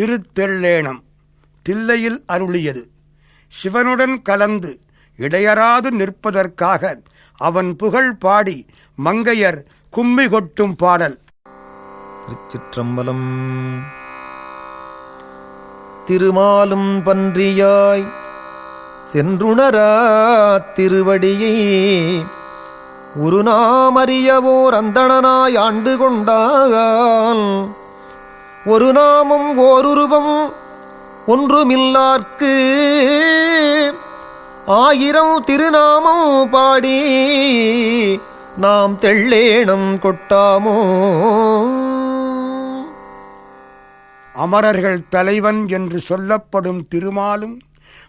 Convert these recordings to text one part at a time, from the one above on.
திருத்தெள்ளேனம் தில்லையில் அருளியது. சிவனுடன் கலந்து இடையராது நிற்பதற்காக அவன் புகழ் பாடி மங்கையர் கும்மி கொட்டும் பாடல். திருச்சிற்றம்பலம். திருமாலும் பன்றியாய் சென்றுணரா திருவடியை. உருநாமறியவோர் அந்தணனாய் ஆண்டு கொண்டால் ஒரு நாமம் ஓருருவம் ஒன்றுமில்லார்க்கு. ஆயிரம் திருநாமம் பாடி நாம் தெள்ளேணம் கொட்டாமோ? அமரர்கள் தலைவன் என்று சொல்லப்படும் திருமாலும்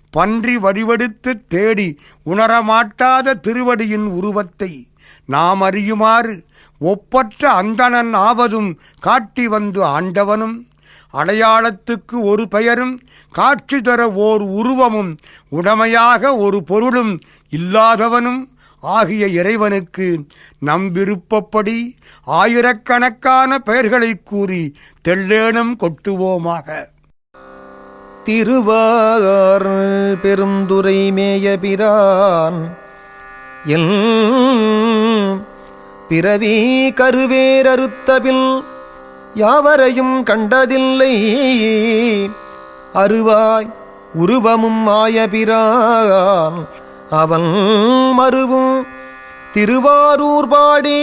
பன்றி வடிவெடுத்து தேடி உணரமாட்டாத திருவடியின் உருவத்தை நாம் அறியுமாறு ஒப்பற்ற அந்தணன் ஆவதும் காட்டி வந்து ஆண்டவனும் அடையாளத்துக்கு ஒரு பெயரும் காட்சி தர ஓர் உருவமும் உடமையாக ஒரு பொருளும் இல்லாதவனும் ஆகிய இறைவனுக்கு நம் விருப்பப்படி ஆயிரக்கணக்கான பெயர்களைக் கூறி தெள்ளேனம் கொட்டுவோமாக. திருவார் பெருந்துரை மேயபிரான் எல் பிறவி கருவேரறுத்தபில் யாவரையும் கண்டதில்லை. அருவாய் உருவமும் ஆயபிரான் அவன் மருவும் திருவாரூர் பாடி.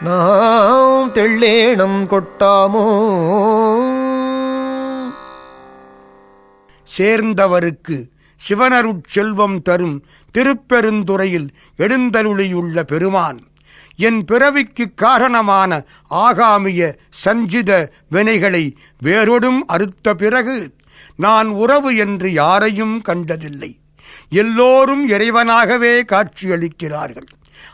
நாம் தெள்ளேணம் கொட்டாமோ? சேர்ந்தவருக்கு சிவனருட் செல்வம் தரும் திருப்பெருந்துறையில் எழுந்தருளியுள்ள பெருமான் என் பிறவிக்கு காரணமான ஆகாமிய சஞ்சித வினைகளை வேறொடும் அறுத்த பிறகு நான் உறவு என்று யாரையும் கண்டதில்லை. எல்லோரும் இறைவனாகவே காட்சியளிக்கிறார்கள்.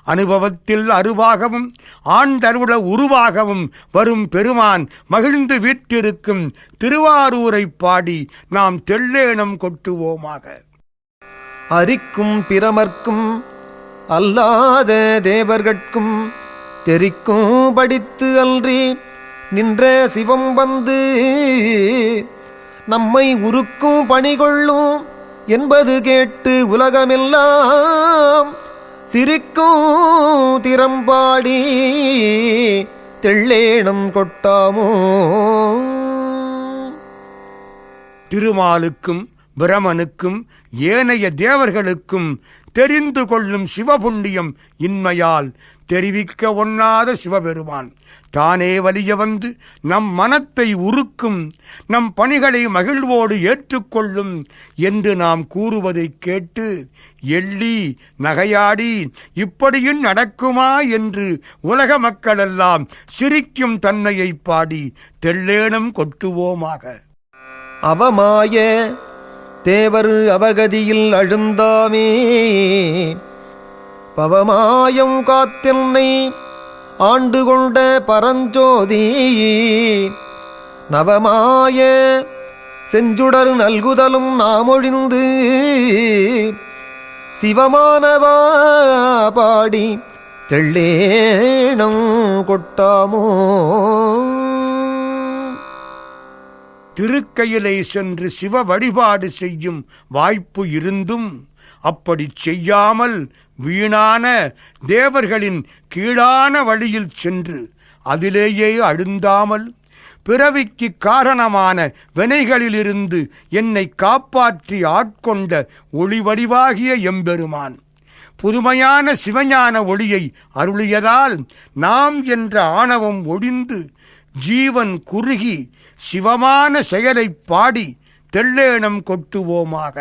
அனுபவத்தில் அருவாகவும் ஆண்டருள உருவாகவும் வரும் பெருமான் மகிழ்ந்து வீற்றிருக்கும் திருவாரூரைப் பாடி நாம் தெள்ளேனம் கொட்டுவோமாக. அரிக்கும் பிரமர்க்கும் அல்லாத தேவர்கட்கும் தெரிக்கும் படித்து அன்றி நின்ற சிவம் வந்து நம்மை உருக்கும் பணிகொள்ளும் என்பது கேட்டு உலகமெல்லாம் சிரிக்கும் திறம்பாடி தெள்ளேணம் கொட்டாமோ? திருமாலுக்கும் பிரமனுக்கும் ஏனைய தேவர்களுக்கும் தெரிந்து கொள்ளும் சிவபுண்ணியம் இன்மையால் தெரிவிக்க ஒண்ணாத சிவபெருமான். தானே வலிய வந்து நம் மனத்தை உருக்கும் நம் பணிகளை மகிழ்வோடு ஏற்றுக்கொள்ளும் என்று நாம் கூறுவதைக் கேட்டு எள்ளி நகையாடி இப்படியும் நடக்குமா என்று உலக மக்களெல்லாம் சிரிக்கும் தன்மையைப் பாடி தெள்ளேனம் கொட்டுவோமாக. அவமாய தேவர் அவகதியில் அழுந்தாமே. பவமாயம் காத்தென்னை ஆண்டு கொண்ட பரஞ்சோதி. நவமாய செஞ்சுடர் நல்குதலும் நாமொழிந்து சிவமானவா பாடி தெள்ளேணம் கொட்டாமோ. திருக்கையிலே சென்று சிவ வழிபாடு செய்யும் வாய்ப்பு இருந்தும் அப்படி செய்யாமல் வீணான தேவர்களின் கீழான வழியில் சென்று அதிலேயே அழுந்தாமல் பிறவிக்கு காரணமான வினைகளிலிருந்து என்னை காப்பாற்றி ஆட்கொண்ட ஒளிவடிவாகிய எம்பெருமான் புதுமையான சிவஞான ஒளியை அருளியதால் நாம் என்ற ஆணவம் ஒழிந்து ஜீவன் குறுகி சிவமான செயலை பாடி தெள்ளேணம் கொட்டுவோமாக.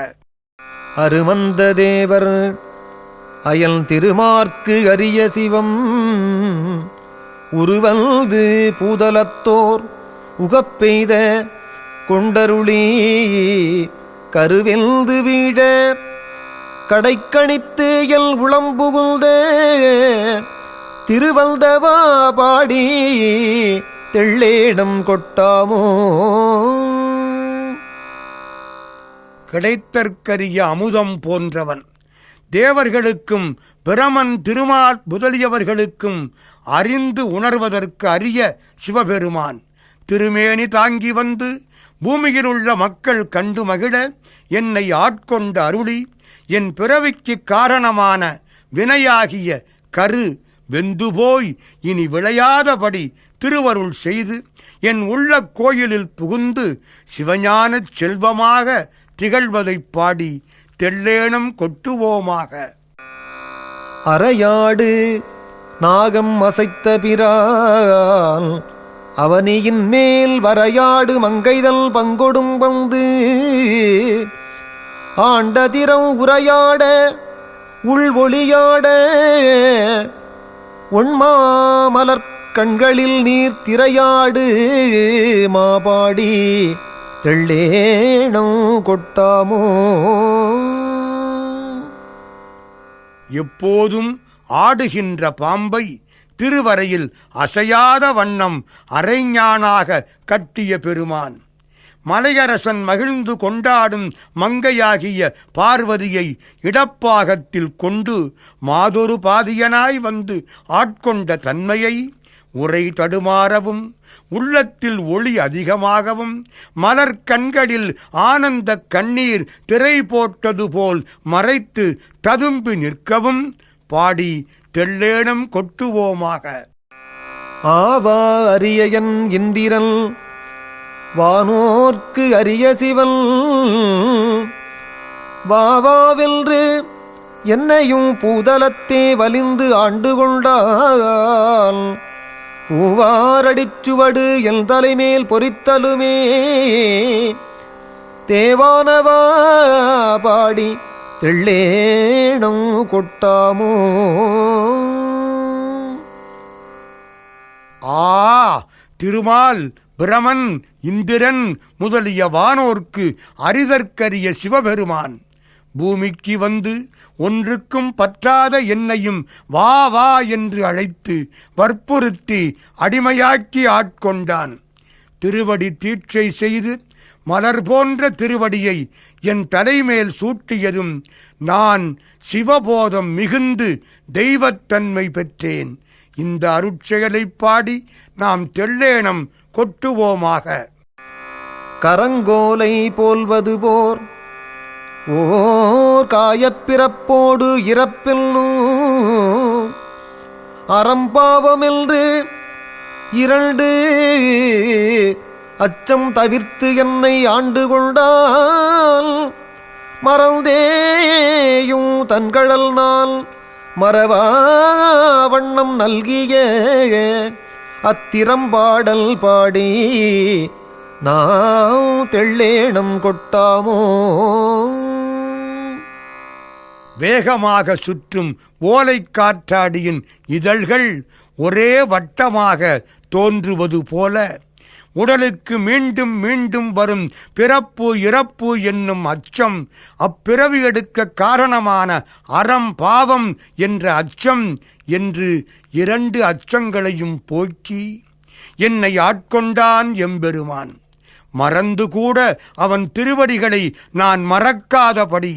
அருமந்த தேவர் அயல் திருமார்க்கு அரிய சிவம். உருவல்து பூதலத்தோர் உகப்பெய்த கொண்டருளி கருவெல்து வீழ கடைக்கணித்து எல் உளம்புகுந்த திருவல்தவா பாடி தெள்ளேடம் கொட்டாமோ? கிடைத்தற்கரிய அமுதம் போன்றவன். தேவர்களுக்கும் பிரமன் திருமால் முதலியவர்களுக்கும் அறிந்து உணர்வதற்கு அரிய சிவபெருமான். திருமேனி தாங்கி வந்து பூமியிலுள்ள மக்கள் கண்டு மகிழ என்னை ஆட்கொண்ட அருளி என் பிறவிக்கு காரணமான வினையாகிய கரு வெந்து போய் இனி விளையாதபடி திருவருள் செய்து என் உள்ள கோயிலில் புகுந்து சிவஞானச் செல்வமாக திகழ்வதைப் பாடி தெள்ளேனம் கொட்டுவோமாக. அரையாடு நாகம் அசைத்த பிரான் அவனியின் மேல் வரையாடு மங்கைதல் பங்கொடும் வந்து ஆண்டதிரம் உரையாட உள் ஒளியாட ஒண்மாமலர் கண்களில் நீர் திரையாடு மாபாடி தெள்ளேணம் கொட்டாமோ? எப்போதும் ஆடுகின்ற பாம்பை திருவரையில் அசையாத வண்ணம் அரைஞானாக கட்டிய பெருமான். மலையரசன் மகிழ்ந்து கொண்டாடும் மங்கையாகிய பார்வதியை இடப்பாகத்தில் கொண்டு மாதொரு பாதியனாய் வந்து ஆட்கொண்ட தன்மையை உரை தடுமாறவும் உள்ளத்தில் ஒளி அதிகமாகவும் மலர் கண்களில் ஆனந்த கண்ணீர் திரை போட்டது போல் மறைத்து ததும்பி நிற்கவும் பாடி தெள்ளேனம் கொட்டுவோமாக. ஆவா அரியன் இந்திரன் வானோர்க்கு அரிய சிவன் வாவாவென்று என்னையும் பூதலத்தே வலிந்து ஆண்டு கொண்டான். பூவாரடிச்சுவடு என் தலைமேல் பொறித்தலுமே. தேவானவா பாடி தெள்ளேணம் கொட்டாமோ. ஆ திருமால் பிரமன் இந்திரன் முதலிய வானோர்க்கு அரிதற்கரிய சிவபெருமான். பூமிக்கு வந்து ஒன்றுக்கும் பற்றாத என்னையும் வா வா என்று அழைத்து வற்புறுத்தி அடிமையாக்கி ஆட்கொண்டான். திருவடி தீட்சை செய்து மலர் போன்ற திருவடியை என் தலைமேல் சூட்டியதும் நான் சிவபோதம் மிகுந்து தெய்வத்தன்மை பெற்றேன். இந்த அருட்செயலைப் பாடி நாம் தெள்ளேனம் கொட்டுவோமாக. கரங்கோலை போல்வது போர் ஓர் காயப்பிறப்போடு இறப்பில்லூ அறம்பாவமென்று இரண்டு அச்சம் தவிர்த்து என்னை ஆண்டு கொண்டால். மறந்தேயும் தன்கடல் நாள் மறவா வண்ணம் நல்கிய அத்திரம்பாடல் பாடி நான் தெள்ளேணம் கொட்டாமோ. வேகமாக சுற்றும் ஓலை காற்றாடியின் இதழ்கள் ஒரே வட்டமாக தோன்றுவது போல. உடலுக்கு மீண்டும் மீண்டும் வரும் பிறப்பு இறப்பு என்னும் அச்சம் அப்பிறவி எடுக்க காரணமான அறம் பாவம் என்ற அச்சம் என்று இரண்டு அச்சங்களையும் போக்கி என்னை ஆட்கொண்டான் எம்பெருமான். மறந்து கூட அவன் திருவடிகளை நான் மறக்காதபடி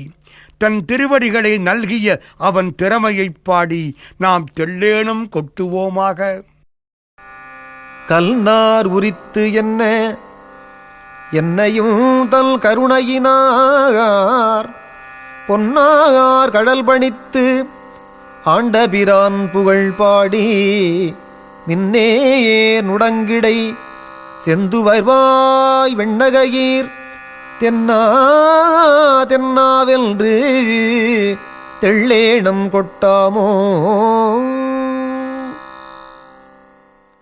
தன் திருவடிகளை நல்கிய அவன் திறமையைப் பாடி நாம் தெள்ளேனும் கொட்டுவோமாக. கல்நார் உரித்து என்ன? என்னையும் தல் கருணையினார். பொன்னாகார் கடல் பணித்து ஆண்டபிரான் புகழ் பாடி மின்னேயே நுடங்கிடை செந்துவர்வாய் வெண்ணகையீர். தென்னா தென்னாவென்று தெள்ளேணம் கொட்டாமோ?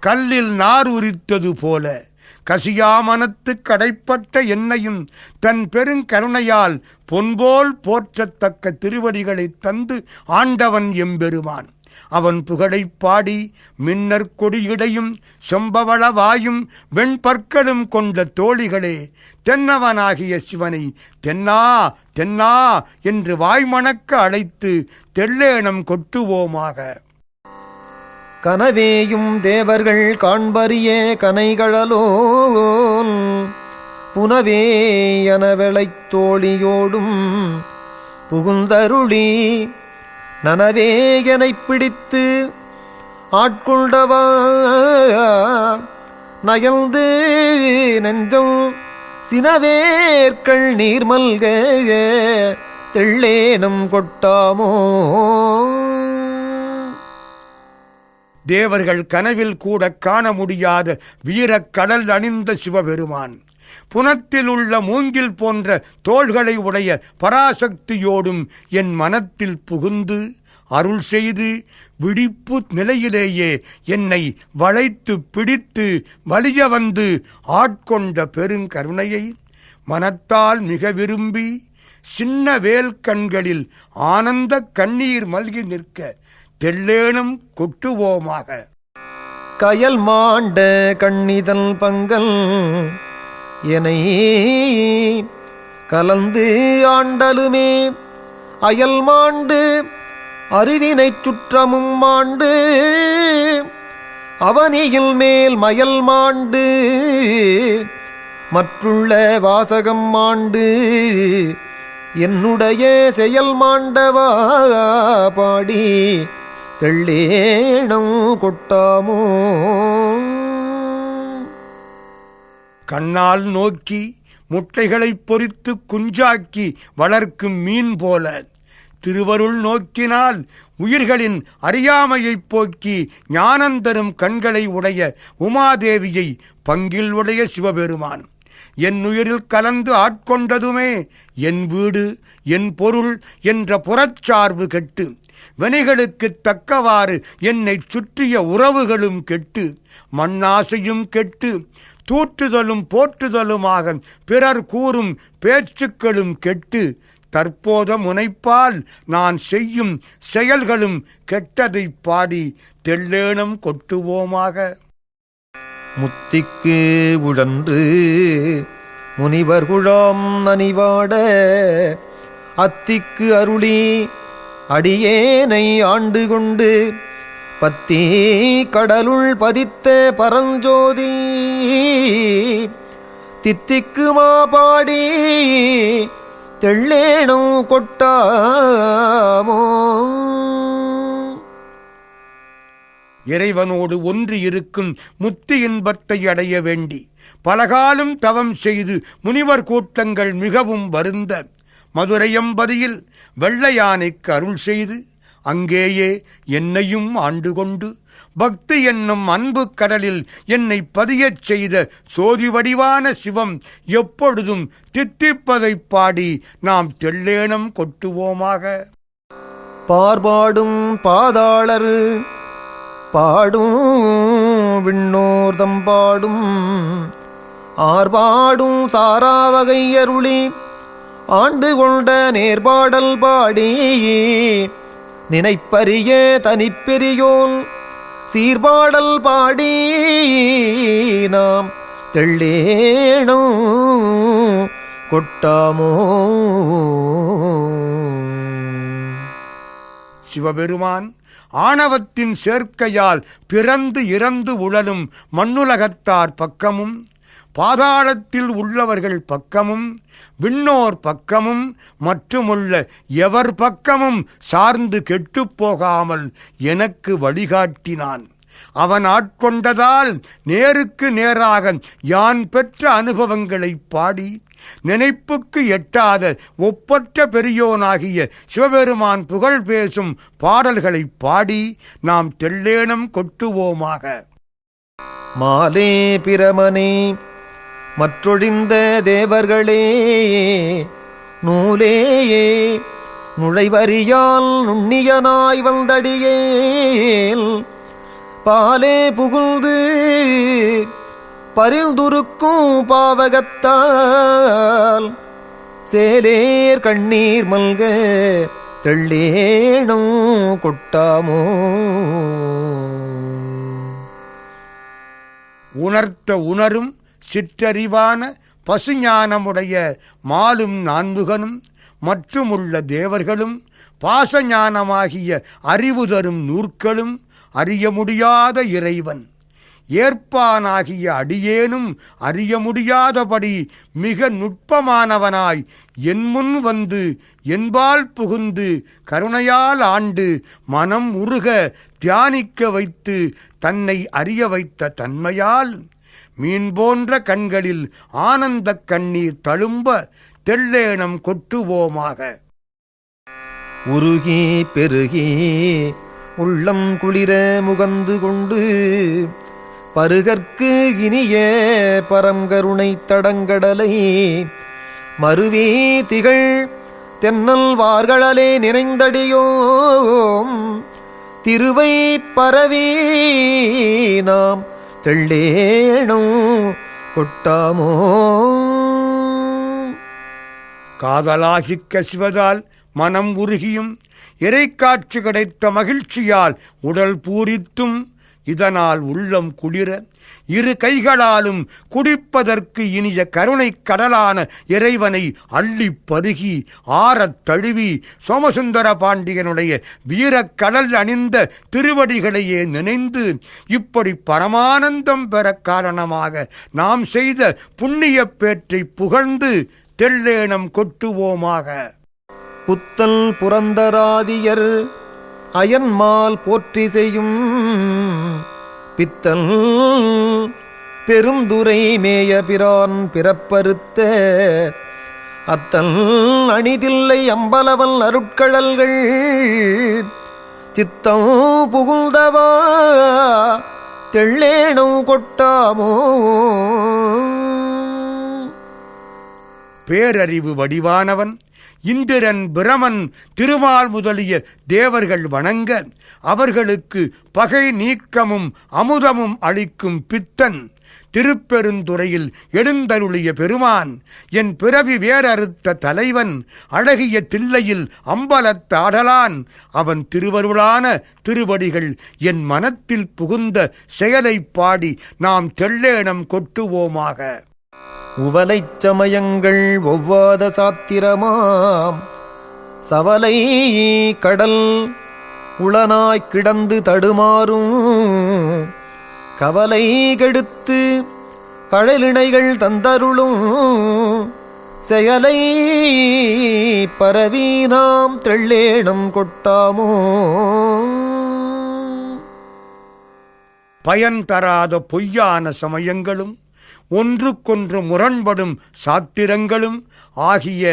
கல்லில் நார் உரித்தது போல கசியாமனத்து கடைப்பட்ட என்னையும் தன் பெருங்கருணையால் பொன்போல் போற்றத்தக்க திருவடிகளைத் தந்து ஆண்டவன் எம்பெருமான். அவன் புகழைப் பாடி மின்னற் கொடியிடையும் செம்பவளவாயும் வெண்பற்களும் கொண்ட தோழிகளே தென்னவனாகிய சிவனை தென்னா தென்னா என்று வாய்மணக்க அழைத்து தெள்ளேனம் கொட்டுவோமாக. கனவேயும் தேவர்கள் காண்பறிய கனைகழலோன் புனவே எனவெளைத் தோழியோடும் புகுந்தருளி நனவே பிடித்து ஆட்கொண்டவா? நயல்ந்து நெஞ்சம் சினவேற்கள் நீர்மல்க தெள்ளேனம் கொட்டாமோ? தேவர்கள் கனவில் கூட காண முடியாத வீரக் கடல் அணிந்த சிவபெருமான். புனத்தில் உள்ள மூங்கில் போன்ற தோள்களை உடைய பராசக்தியோடும் என் மனத்தில் புகுந்து அருள் செய்து விழிப்பு நிலையிலேயே என்னை வளைத்து பிடித்து வலிய வந்து ஆட்கொண்ட பெருங்கருணையை மனத்தால் மிக விரும்பி சின்ன வேல் கண்களில் ஆனந்த கண்ணீர் மல்கி நிற்க தெள்ளேனும் கொட்டுவோமாக. கயல் மாண்ட கண்ணிதல் பங்கல் எனை கலந்து ஆண்டலுமே. அயல் மாண்டு அறிவினைச் சுற்றமும் மாண்டு அவனியில் மேல் மயல் மாண்டு மற்றுள்ள வாசகம் மாண்டு என்னுடைய செயல் மாண்டவா பாடி தெள்ளேணம் கொட்டாமோ. கண்ணால் நோக்கி முட்டைகளைப் பொறித்து குஞ்சாக்கி வளர்க்கும் மீன் போல. திருவருள் நோக்கினால் உயிர்களின் அறியாமையைப் போக்கி ஞானந்தரும் கண்களை உடைய உமாதேவியை பங்கில் உடைய சிவபெருமான். என் உயிரில் கலந்து ஆட்கொண்டதுமே என் வீடு என் பொருள் என்ற புறச்சார்பு கெட்டு. வினைகளுக்குத் தக்கவாறு என்னைச் சுற்றிய உறவுகளும் கெட்டு. மண்ணாசையும் கெட்டு. தூற்றுதலும் போற்றுதலுமாக பிறர் கூறும் பேச்சுக்களும் கெட்டு. தற்போத முனைப்பால் நான் செய்யும் செயல்களும் கெட்டதைப் பாடி தெள்ளேனம் கொட்டுவோமாக. முத்திக்கு உழன்று முனிவர் குழாம் நனிவாட அத்திக்கு அருளி அடியேனை ஆண்டு கொண்டு பத்தி கடலுள் பதித்த பரஞ்சோதி தித்திக்கு மாபாடி தெள்ளேனும் கொட்டாமோ இறைவனோடு ஒன்று இருக்கும் முத்து இன்பத்தை அடைய வேண்டி. பலகாலம் தவம் செய்து முனிவர் கூட்டங்கள் மிகவும் வருந்த. மதுரையம்பதியில் வெள்ளையானைக்கு அருள் செய்து அங்கேயே என்னையும் ஆண்டு கொண்டு பக்தி என்னும் அன்பு கடலில் என்னை பதியச் செய்த சோதி வடிவான சிவம் எப்பொழுதும் தித்திப்பதைப் பாடி நாம் தெள்ளேனம் கொட்டுவோமாக. பார்பாடும் பாதாளர் பாடும் விண்ணோர்தம் பாடும் ஆர்பாடும் சாராவகை அருளி ஆண்டு கொண்ட நேர்பாடல் பாடி நினைப்பரிய தனிப்பெரியோன் சீர்பாடல் பாடி நாம் தெள்ளேணும் கொட்டாமோ. சிவபெருமான் ஆணவத்தின் சேர்க்கையால் பிறந்து இறந்து உழலும் மண்ணுலகத்தார் பக்கமும் பாதாளத்தில் உள்ளவர்கள் பக்கமும் விண்ணோர் பக்கமும் மற்றுமுள்ள எவர் பக்கமும் சார்ந்து கெட்டுப்போகாமல் எனக்கு வழிகாட்டினான். அவன் ஆட்கொண்டதால் நேருக்கு நேராக யான் பெற்ற அனுபவங்களைப் பாடி நினைப்புக்கு எட்டாத ஒப்பற்ற பெரியோனாகிய சிவபெருமான் புகழ் பேசும் பாடல்களைப் பாடி நாம் தெள்ளேனம் கொட்டுவோமாக. மாலே பிரமனே மற்றொழிந்த தேவர்களே நூலேயே நுழைவறியால் நுண்ணியனாய் வந்தடியேல் பாலே புகுந்து பரிந்துருக்கும் பாவகத்தால் சேலேர் கண்ணீர் மல்க தெள்ளேணும் கொட்டாமோ? உணர்த்த உணரும் சிற்றறிவான பசுஞானமுடைய மாலும் நான்முகனும் மற்றுமுள்ள தேவர்களும் பாசஞானமாகிய அறிவு தரும் நூற்களும் அறிய முடியாத இறைவன். ஏற்பானாகிய அடியேனும் அறிய முடியாதபடி மிக நுட்பமானவனாய் என் முன் வந்து என்பால் புகுந்து கருணையால் ஆண்டு மனம் உருக தியானிக்க வைத்து தன்னை அறிய வைத்த தன்மையால். மீன் போன்ற கண்களில் ஆனந்தக் கண்ணீர் தழும்ப தெள்ளேனம் கொட்டுவோமாக. உருகி பெருகி உள்ளம் குளிர முகந்து கொண்டு பருகற்கு இனிய பரங்கருணை தடங்கடலை மருவி திகழ் தென்னல் வார்களே நினைந்தடியோம். திருவை பரவி நாம் தெள்ளேனோ கொட்டாமோ. காதலாகிக் கசிவதால் மனம் உருகியும் இறைக்காட்சி கிடைத்த மகிழ்ச்சியால் உடல் பூரித்தும் இதனால் உள்ளம் குளிர இரு கைகளாலும் குடிப்பதற்கு இனிய கருணைக் கடலான இறைவனை அள்ளிப் பருகி ஆறத் தழுவி சோமசுந்தர பாண்டியனுடைய வீரக்கடல் அணிந்த திருவடிகளையே நினைந்து இப்படி பரமானந்தம் பெற காரணமாக நாம் செய்த புண்ணியப் பேற்றை புகழ்ந்து தெள்ளேனம் கொட்டுவோமாக. புத்தல் புரந்தராதியர் அயன்மால் போற்றி செய்யும் பித்தல் பெருந்துரை மேய பிரான் பிறப்பறுத்த அத்தல் அணிதில்லை அம்பலவல் அருட்கடல்கள் சித்தம் புகுந்தவா தெள்ளேணும் கொட்டாமோ? பேரறிவு வடிவானவன் இந்திரன் பிரமன் திருமால் முதலிய தேவர்கள் வணங்க அவர்களுக்கு பகை நீக்கமும் அமுதமும் அளிக்கும் பித்தன் திருப்பெருந்துறையில் எழுந்தருளிய பெருமான் என் பிறவி வேறறுத்த தலைவன் அழகிய தில்லையில் அம்பலத்தாடலான் அவன் திருவருளான திருவடிகள் என் மனத்தில் புகுந்த செயலைப் பாடி நாம் தெள்ளேனம் கொட்டுவோமாக. உவலைச் சமயங்கள் ஒவ்வாத சாத்திரமாம். சவலை கடல் உளனாய்க் கிடந்து தடுமாறும். கவலை கெடுத்து கழலிணைகள் தந்தருளும். செயலை பரவி நாம் தெள்ளேணம் கொட்டாமோ? பயன் தராத பொய்யான சமயங்களும் ஒன்றுக்கொன்று முரண்படும் சாத்திரங்களும் ஆகிய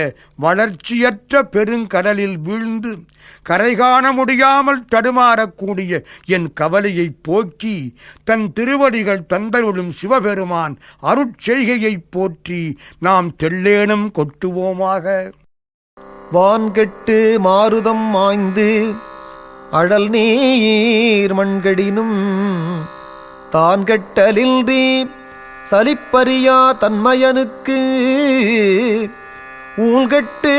வளர்ச்சியற்ற பெருங்கடலில் வீழ்ந்து கரை காண முடியாமல் தடுமாறக்கூடிய என் கவலையைப் போக்கி தன் திருவடிகள் தந்தருளும் சிவபெருமான் அருட்செய்கையைப் போற்றி நாம் தெள்ளேனம் கொட்டுவோமாக. வான்கெட்டு மாருதம் மாய்ந்து அழல் நீர் மண்கடினும் தான் கெட்டலின்றி சலிப்பறியா தன்மயனுக்கு? ஊழ்கெட்டு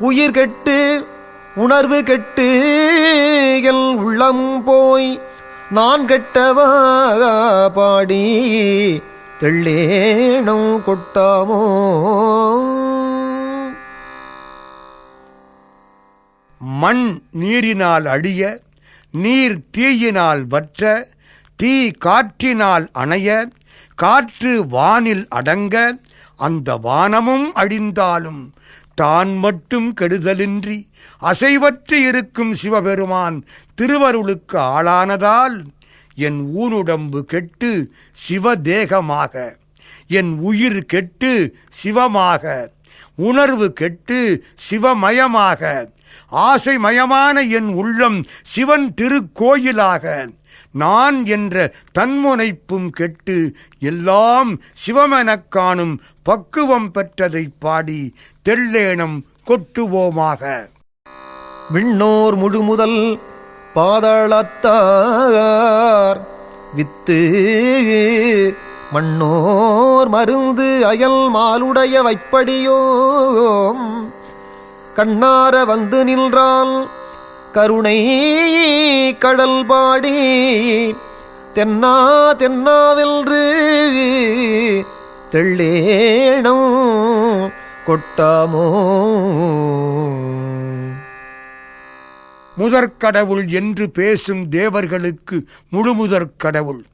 உயிர் கெட்டு உணர்வு கெட்டு எல் உள்ளம் போய் நான் கெட்டவா பாடி தெள்ளேணும் கொட்டாமோ? மண் நீரினால் அழிய நீர் தீயினால் வற்ற தீ காற்றினால் அணைய காற்று வானில் அடங்க அந்த வானமும் அழிந்தாலும் தான் மட்டும் கெடுதலின்றி அசைவற்று இருக்கும் சிவபெருமான் திருவருளுக்கு ஆளானதால் என் ஊனுடம்பு கெட்டு சிவதேகமாக என் உயிர் கெட்டு சிவமாக உணர்வு கெட்டு சிவமயமாக ஆசைமயமான என் உள்ளம் சிவன் திருக்கோயிலாக நான் என்ற தன்முனைப்பும் கெட்டு எல்லாம் சிவமெனக் காணும் பக்குவம் பெற்றதைப் பாடி தெள்ளேனம் கொட்டுவோமாக. விண்ணோர் முழுமுதல் பாதாளத்தார். வித்து மண்ணோர் மருந்து அயல் மாலுடைய வைப்படியோம். கண்ணார வந்து நின்றான் கருணை கடல் பாடி தென்னா தென்னாவென்று தெள்ளேணம் கொட்டாமோ? முதற்கடவுள் என்று பேசும் தேவர்களுக்கு முழுமுதற் கடவுள்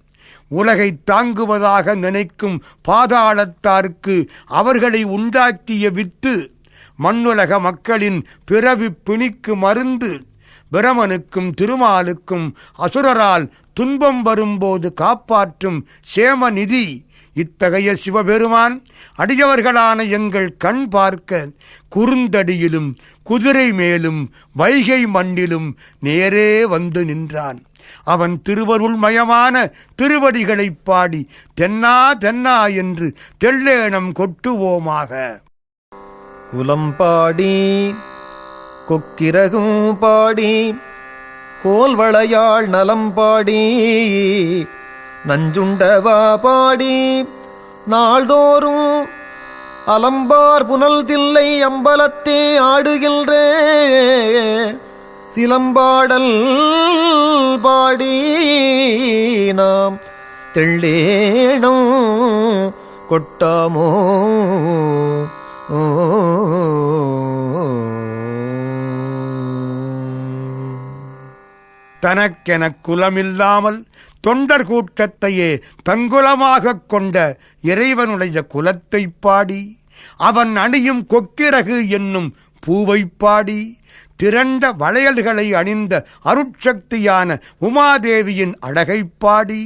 உலகை தாங்குவதாக நினைக்கும் பாதாளத்தார்க்கு அவர்களை உண்டாக்கிய வித்து மண்ணுலக மக்களின் பிறவி பிணிக்கு மருந்து. பிரமனுக்கும் திருமாலுக்கும் அசுரரால் துன்பம் வரும்போது காப்பாற்றும் சேமநிதி. இத்தகைய சிவபெருமான் அடியவர்களான எங்கள் கண் பார்க்க குறுந்தடியிலும் குதிரை மேலும் வைகை மண்ணிலும் நேரே வந்து நின்றான். அவன் திருவருள் மயமான திருவடிகளைப் பாடி தென்னா தென்னா என்று தெள்ளேனம் கொட்டுவோமாக. குலம்பாடி கொக்கிரகும் பாடி கோல்வளையாள் நலம் பாடி நஞ்சுண்டவா பாடி நாள்தோறும் அலம்பார் புனல் தில்லை அம்பலத்தே ஆடுகின்ற சிலம்பாடல் பாடி நாம் தெள்ளேணும் கொட்டாமோ? ஓ தனக்கெனக் குலமில்லாமல் தொண்டர் கூட்டத்தையே தங்குலமாகக் கொண்ட இறைவனுடைய குலத்தைப் பாடி அவன் அணியும் கொக்கிரகு என்னும் பூவைப் பாடி திரண்ட வளையல்களை அணிந்த அருட்சக்தியான உமாதேவியின் அழகை பாடி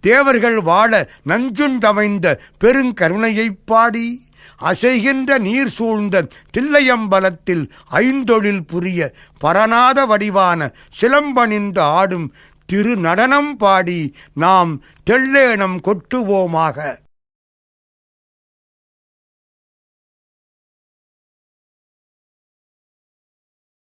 தேவர்கள் வாழ நஞ்சுண்டமைந்த பெருங்கருணையைப் பாடி அசைகின்ற நீர் சூழ்ந்த தில்லையம்பலத்தில் ஐந்தொழில் புரிய பரநாத வடிவான சிலம்பணிந்து ஆடும் திரு நடனம் பாடி நாம் தெள்ளேனம் கொட்டுவோமாக.